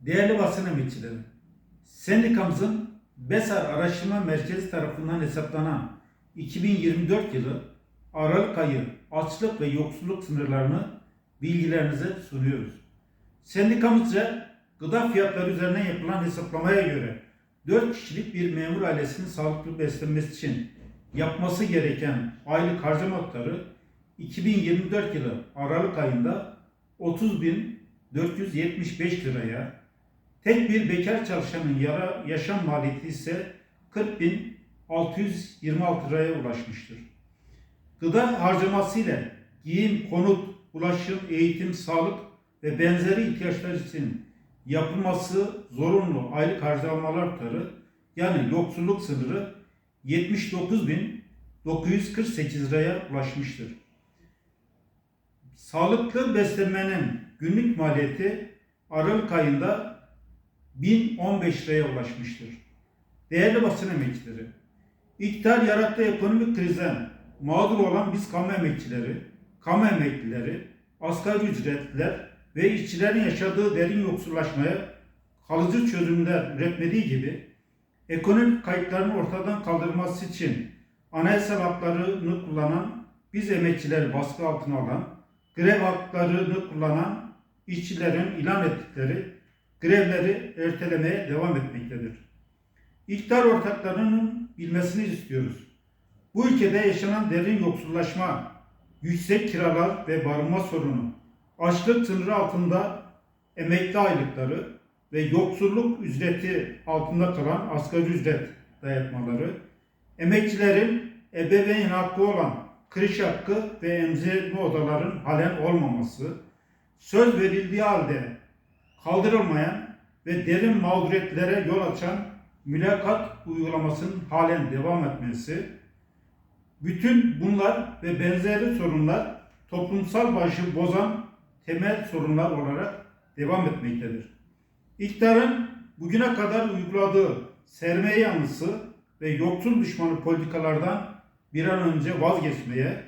Değerli basın emekçileri, sendikamızın BESAR Araştırma Merkezi tarafından hesaplanan 2024 yılı Aralık ayı açlık ve yoksulluk sınırlarını bilgilerinize sunuyoruz. Sendikamızca gıda fiyatları üzerinden yapılan hesaplamaya göre 4 kişilik bir memur ailesinin sağlıklı beslenmesi için yapması gereken aylık harcama tutarı 2024 yılı Aralık ayında 30.475 liraya, tek bir bekar çalışanın yara, yaşam maliyeti ise 40.626 liraya ulaşmıştır. Gıda harcaması ile giyim, konut, ulaşım, eğitim, sağlık ve benzeri ihtiyaçlar için yapılması zorunlu aylık harcamalar tutarı yani yoksulluk sınırı 79.948 liraya ulaşmıştır. Sağlıklı beslenmenin günlük maliyeti Aralık ayında 1015 liraya ulaşmıştır. Değerli basın emekçileri, iktidar yarattığı ekonomik krizden mağdur olan biz kamu emekçileri, kamu emeklileri, asgari ücretliler ve işçilerin yaşadığı derin yoksullaşmaya kalıcı çözümler üretmediği gibi ekonomik kayıpların ortadan kaldırılması için anayasal haklarını kullanan biz emekçileri baskı altına alan, grev haklarını kullanan işçilerin ilan ettikleri grevleri ertelemeye devam etmektedir. İktidar ortaklarının bilmesini istiyoruz. Bu ülkede yaşanan derin yoksullaşma, yüksek kiralar ve barınma sorunu, açlık sınırı altında emekli aylıkları ve yoksulluk ücreti altında kalan asgari ücret dayatmaları, emekçilerin ebeveyn hakkı olan kırış hakkı ve emzirme odaların halen olmaması, söz verildiği halde kaldırılmayan ve derin mağduriyetlere yol açan mülakat uygulamasının halen devam etmesi, bütün bunlar ve benzeri sorunlar toplumsal barışı bozan temel sorunlar olarak devam etmektedir. İktidarın bugüne kadar uyguladığı sermaye yanlısı ve yoksul düşmanı politikalardan bir an önce vazgeçmeye,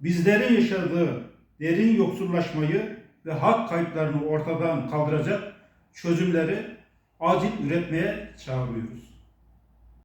bizlerin yaşadığı derin yoksullaşmayı ve hak kayıplarını ortadan kaldıracak çözümleri acil üretmeye çağırıyoruz.